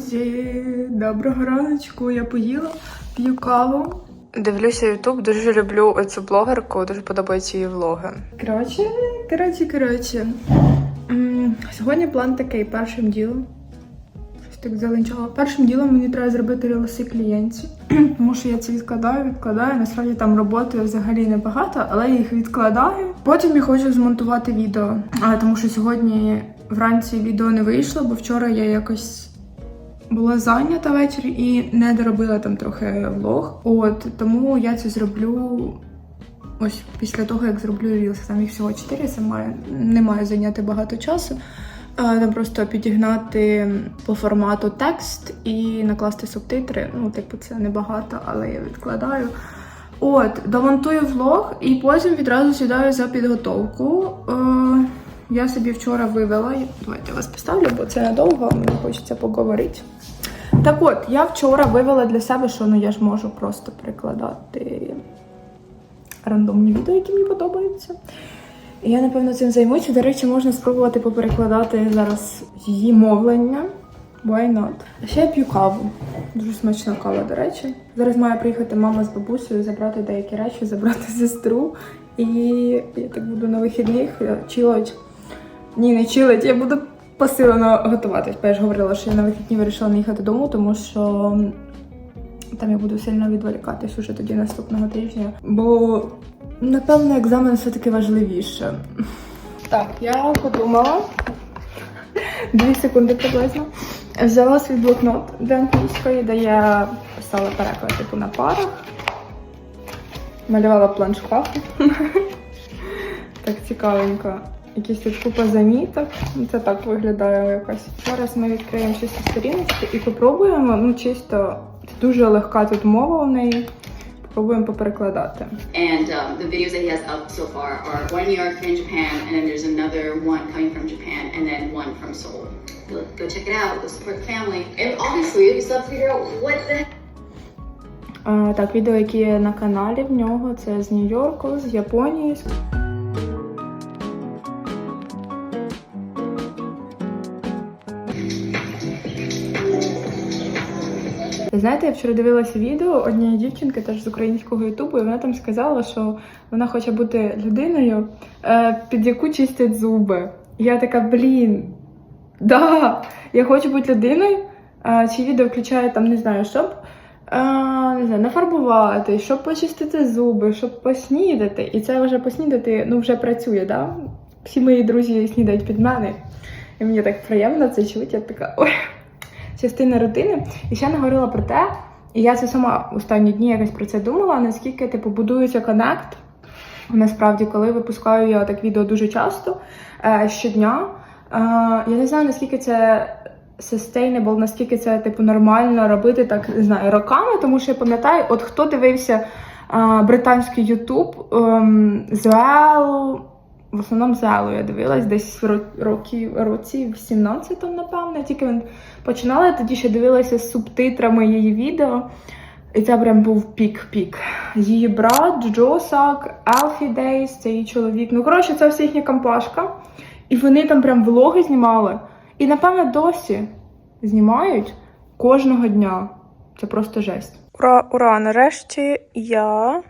друзі. Доброго раночку. Я поїла, п'ю каву. Дивлюся Ютуб, дуже люблю цю блогерку, дуже подобаються її влоги. Коротше, коротше, коротше. Сьогодні план такий першим ділом. Щось так заленчало. Першим ділом мені треба зробити релоси клієнтів, тому що я це відкладаю, відкладаю. Насправді там роботи взагалі небагато, але я їх відкладаю. Потім я хочу змонтувати відео, тому що сьогодні вранці відео не вийшло, бо вчора я якось була зайнята ввечері і не доробила там трохи влог. От тому я це зроблю ось після того, як зроблю рілс. Там їх всього 4, це має не має зайняти багато часу. Там просто підігнати по формату текст і накласти субтитри. Ну, типу, це небагато, але я відкладаю. От, домонтую влог і потім відразу сідаю за підготовку. Я собі вчора вивела. Давайте я вас поставлю, бо це надовго, мені хочеться поговорити. Так от, я вчора вивела для себе, що ну я ж можу просто прикладати рандомні відео, які мені подобаються. І я, напевно, цим займуся. До речі, можна спробувати поперекладати зараз її мовлення. Why not? А ще я п'ю каву. Дуже смачна кава, до речі. Зараз має приїхати мама з бабусею, забрати деякі речі, забрати сестру. І я так буду на вихідних е, чилить. Ні, не чилить, я буду посилено готуватись. Я ж говорила, що я на вихідні вирішила не їхати дому, тому що там я буду сильно відволікатись уже тоді наступного тижня. Бо, напевно, екзамен все-таки важливіше. Так, я подумала. Дві секунди приблизно. Взяла свій блокнот до англійської, де я писала переклад типу на парах. Малювала план шкафу. Так цікавенько. Якісь тут купа заміток. Ну, Це так виглядає якось. Зараз ми відкриємо чисто сторіночку і попробуємо. Ну, чисто дуже легка тут мова у неї. Попробуємо поперекладати. And um, the videos that he has up so far are one New York and Japan, and then there's another one coming from Japan, and then one from Seoul. Go, check it out. Go support the family. And obviously, we still have to figure out what the так, відео, які є на каналі в нього, це з Нью-Йорку, з Японії. Знаєте, я вчора дивилася відео однієї дівчинки, теж з українського ютубу, і вона там сказала, що вона хоче бути людиною, е, під яку чистять зуби. І я така, блін, да, я хочу бути людиною, е, чи відео включає там, не знаю, щоб е, не знаю, нафарбувати, щоб почистити зуби, щоб поснідати. І це вже поснідати ну, вже працює, да? Всі мої друзі снідають під мене. І мені так приємно це чути. Я така ой, частина рутини. І ще не говорила про те, і я це сама останні дні якось про це думала, наскільки типу будується коннект. Насправді, коли випускаю я так відео дуже часто е, щодня. Е, я не знаю, наскільки це sustainable, наскільки це типу нормально робити так, не знаю, роками, тому що я пам'ятаю, от хто дивився е, британський Ютуб ем, Зел, в основному Зелу я дивилась десь в ро- роки, році в 17-му, напевно. Тільки він починала, я тоді ще дивилася з субтитрами її відео. І це прям був пік-пік. Її брат, Джосак, Алфі Дейс, це її чоловік. Ну, коротше, це вся їхня компашка. І вони там прям влоги знімали. І, напевно, досі знімають кожного дня. Це просто жесть. Ура, ура! Нарешті я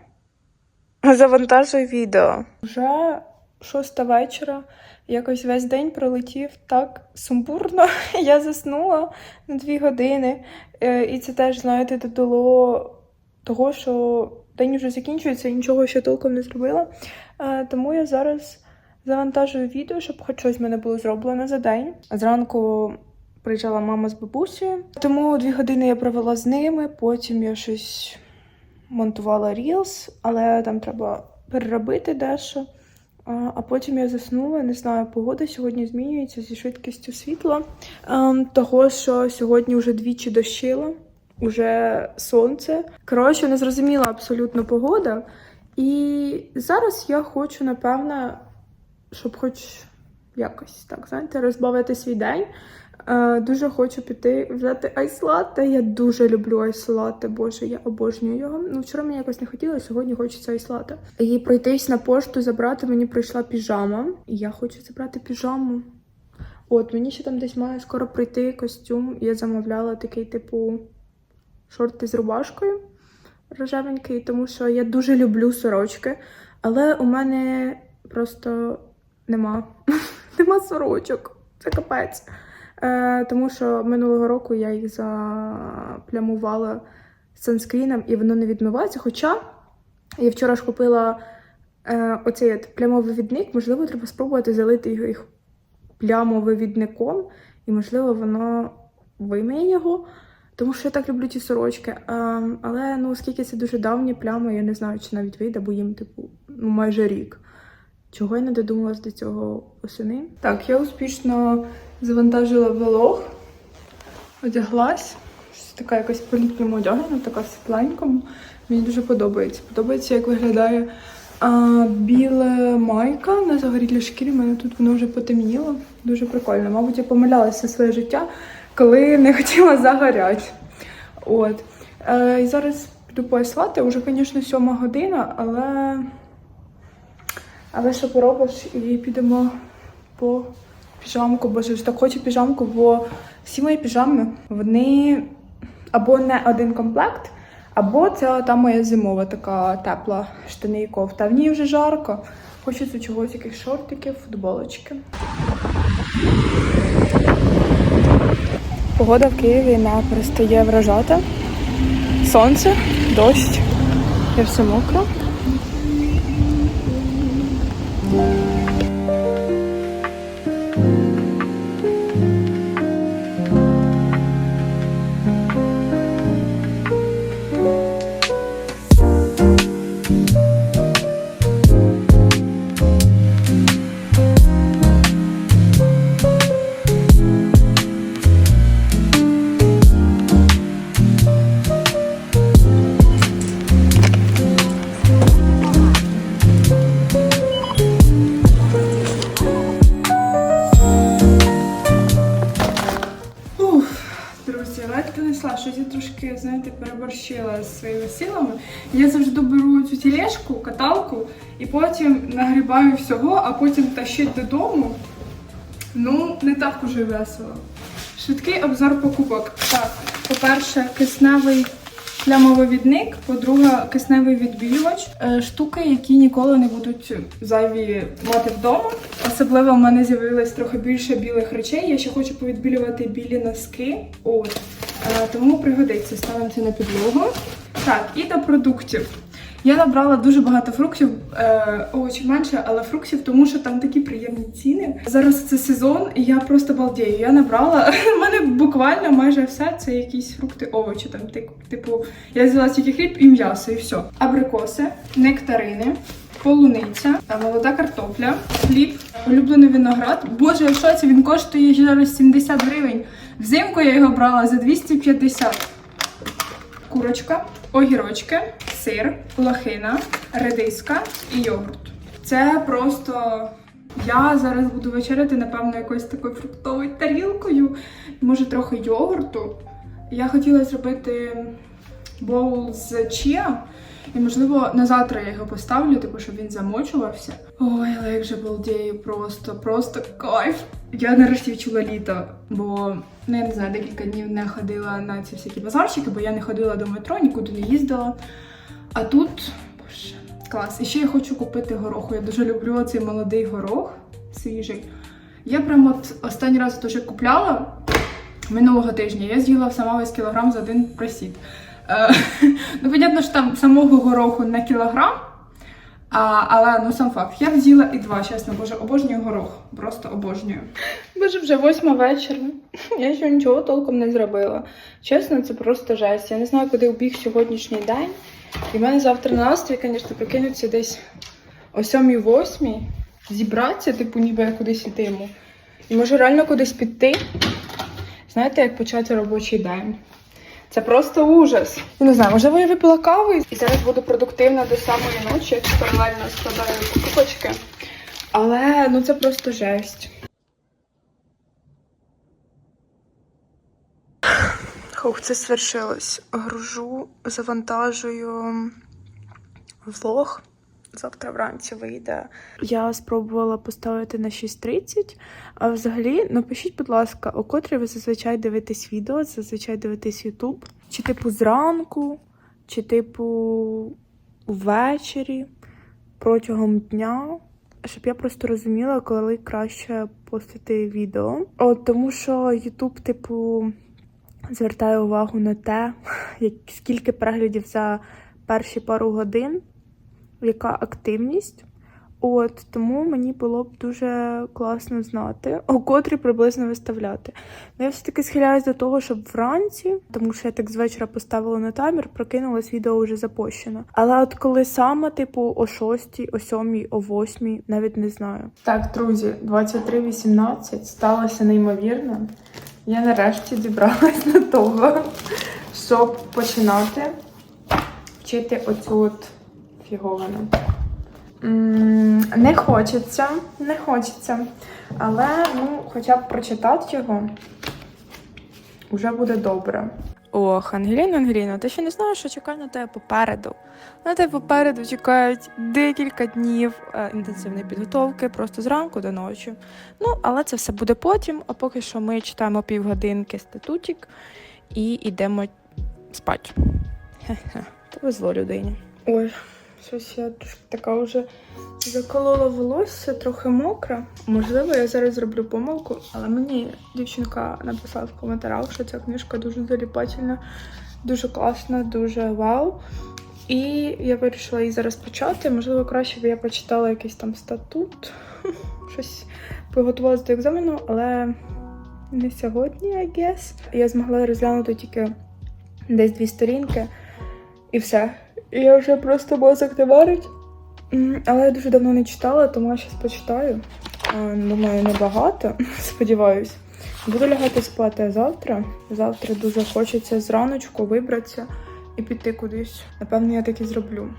завантажую відео. Вже шоста вечора. Якось весь день пролетів так сумбурно. Я заснула на дві години. Е, І це теж, знаєте, додало того, що день вже закінчується, і нічого ще толком не зробила. Е, Тому я зараз завантажую відео, щоб хоч щось в мене було зроблено за день. Зранку приїжджала мама з бабусею, тому дві години я провела з ними, потім я щось монтувала Reels, але там треба переробити дещо. А потім я заснула, не знаю, погода сьогодні змінюється зі швидкістю світла. Ем, того, що сьогодні вже двічі дощило, вже сонце. Коротше, не зрозуміла абсолютно погода. І зараз я хочу, напевно, щоб хоч якось так, знаєте, розбавити свій день. Е, дуже хочу піти взяти айслати. Я дуже люблю айслати, боже, я обожнюю його. Ну, вчора мені якось не хотілося, сьогодні хочеться айслати. І пройтись на пошту, забрати мені прийшла піжама. І я хочу забрати піжаму. От, мені ще там десь має скоро прийти костюм. Я замовляла такий, типу, шорти з рубашкою рожевенький, тому що я дуже люблю сорочки, але у мене просто нема. нема сорочок. Це капець. Е, тому що минулого року я їх заплямувала санскріном і воно не відмивається. Хоча я вчора ж купила е, оцей от плямовий відник, можливо, треба спробувати залити їх плямовивідником, і, можливо, воно вимиє його. Тому що я так люблю ті сорочки. А, але ну, оскільки це дуже давні плями, я не знаю, чи навіть вийде, бо їм, типу, ну, майже рік. Чого я не додумалась до цього осени? Так, я успішно завантажила влог, одяглась. Щось така якась по-літньому одягнена, така в тепленькому. Мені дуже подобається. Подобається, як виглядає а, біла майка на загорілій шкірі. У мене тут воно вже потемніло. Дуже прикольно. Мабуть, я помилялася своє життя, коли не хотіла загоряти. От. Е, і зараз піду поясувати. Уже, звісно, сьома година, але. Але що поробиш, і підемо по піжамку, бо ж так хочу піжамку, бо всі мої піжами, вони або не один комплект, або це та моя зимова така тепла штани і кофта. В ній вже жарко. Хочеться чогось, яких шортиків, футболочки. Погода в Києві не перестає вражати. Сонце, дощ, я все мокро. Трошки, знаєте, переборщила з своїми силами. Я завжди беру цю тележку, каталку і потім нагрібаю всього, а потім тащить додому. Ну, не так уже весело. Швидкий обзор покупок. Так, по-перше, кисневий плямовивідник, по-друге, кисневий відбілювач. Е, Штуки, які ніколи не будуть зайві мати вдома. Особливо в мене з'явилось трохи більше білих речей. Я ще хочу повідбілювати білі носки. От. Е, Тому пригодиться, ставимо це на підлогу. Так, і до продуктів. Я набрала дуже багато фруктів, е, овочів менше, але фруктів, тому що там такі приємні ціни. Зараз це сезон, і я просто балдею. Я набрала. У мене буквально майже все це якісь фрукти, овочі. Там типу, я взяла тільки хліб і м'ясо, і все. Абрикоси, нектарини. Полуниця, е, молода картопля, хліб, улюблений виноград. Боже, в шоці, він коштує зараз 70 гривень. Взимку я його брала за 250 курочка, огірочки, сир, лохина, редиска і йогурт. Це просто. Я зараз буду вечеряти, напевно, якоюсь такою фруктовою тарілкою, може трохи йогурту. Я хотіла зробити боул з чіа, і, можливо, на завтра я його поставлю, типу, щоб він замочувався. Ой, але як же балдею, просто, просто кайф. Я нарешті відчула літо, бо ну, я не знаю, декілька днів не ходила на ці всякі базарчики, бо я не ходила до метро, нікуди не їздила. А тут, боже, клас. І ще я хочу купити гороху. Я дуже люблю цей молодий горох свіжий. Я прямо останній раз теж купляла минулого тижня. Я з'їла сама весь кілограм за один просід. Е, ну, понятно, що там самого гороху на кілограм. А, але ну сам факт, я б з'їла і два, чесно, боже, обожнюю горох. Просто обожнюю. Боже, вже восьма вечора. Я ще нічого толком не зробила. Чесно, це просто жесть. Я не знаю, куди убіг сьогоднішній день. І в мене завтра настрій, звісно, прикинуться десь о сьомій восьмій. Зібратися, типу, ніби я кудись йтиму. І може реально кудись піти. Знаєте, як почати робочий день? Це просто ужас. Я не знаю, можливо, я випила каву і зараз буду продуктивна до самої ночі, як паралельно складаю покупочки. Але ну це просто жесть. Хух, це свершилось. Гружу, завантажую влог. Завтра вранці вийде. Я спробувала поставити на 6.30. А взагалі, напишіть, будь ласка, о котрій ви зазвичай дивитесь відео, зазвичай дивитесь Ютуб. Чи типу зранку, чи типу ввечері, протягом дня. Щоб я просто розуміла, коли краще постити відео. От тому що Ютуб, типу, звертає увагу на те, як, скільки переглядів за перші пару годин, яка активність. От тому мені було б дуже класно знати, о котрі приблизно виставляти. Ну, я все-таки схиляюсь до того, щоб вранці, тому що я так з вечора поставила на таймер, прокинулась, відео вже запущено. Але от коли саме, типу, о 6, о 7, о 8, навіть не знаю. Так, друзі, 23.18 сталося неймовірно. Я нарешті зібралась до того, щоб починати вчити оцю от фіговину. Не хочеться, не хочеться. Але ну, хоча б прочитати його вже буде добре. Ох, Ангеліна, Ангеліна, ти ще не знаєш, що чекає на тебе попереду. На тебе попереду чекають декілька днів е, інтенсивної підготовки, просто зранку до ночі. Ну, але це все буде потім, а поки що ми читаємо півгодинки статутік і йдемо спати. Хе-хе, повезло людині. Ой, щось я трошки така вже заколола волосся, трохи мокре. Можливо, я зараз зроблю помилку, але мені дівчинка написала в коментарях, що ця книжка дуже заліпательна, дуже класна, дуже вау. І я вирішила її зараз почати. Можливо, краще б я почитала якийсь там статут, щось приготувалася до екзамену, але не сьогодні, I guess. Я змогла розглянути тільки десь дві сторінки, і все. Я вже просто мозок не варить. Але я дуже давно не читала, тому я зараз почитаю. Думаю, небагато, сподіваюсь. Буду лягати спати завтра. Завтра дуже хочеться зраночку вибратися і піти кудись. Напевно, я так і зроблю.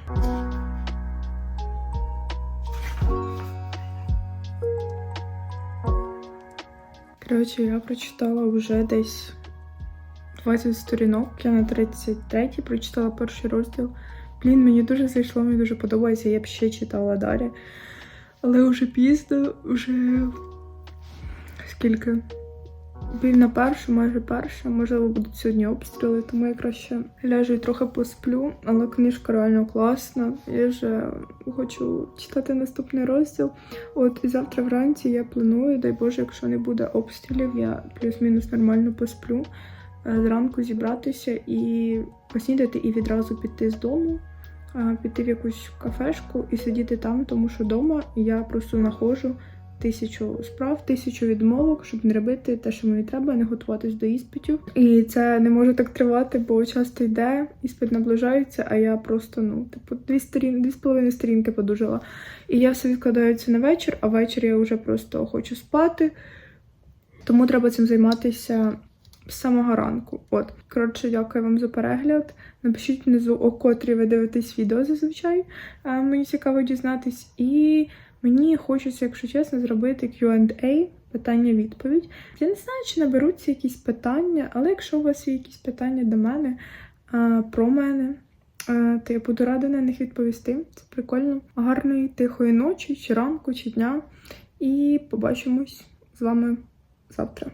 Коротше, я прочитала вже десь 20 сторінок. Я на 33 прочитала перший розділ. Блін, мені дуже зайшло, мені дуже подобається. Я б ще читала далі. Але вже пізно, вже скільки? Блін, на першу, майже перша. Можливо, будуть сьогодні обстріли, тому я краще ляжу і трохи посплю. Але книжка реально класна. Я вже хочу читати наступний розділ. От і завтра вранці я планую, дай Боже, якщо не буде обстрілів, я плюс-мінус нормально посплю. Е, Зранку зібратися і поснідати, і відразу піти з дому, піти в якусь кафешку і сидіти там, тому що вдома я просто знаходжу тисячу справ, тисячу відмовок, щоб не робити те, що мені треба, не готуватись до іспитів. І це не може так тривати, бо часто йде, іспит наближається, а я просто, ну, типу, дві сторін, дві з половиною сторінки подужала. І я все відкладаю це на вечір, а ввечері я вже просто хочу спати. Тому треба цим займатися з самого ранку. От, коротше, дякую вам за перегляд. Напишіть внизу, о котрі ви дивитесь відео зазвичай. Мені цікаво дізнатись. І мені хочеться, якщо чесно, зробити Q&A, питання-відповідь. Я не знаю, чи наберуться якісь питання, але якщо у вас є якісь питання до мене, про мене, то я буду рада на них відповісти. Це прикольно. Гарної, тихої ночі, чи ранку, чи дня. І побачимось з вами завтра.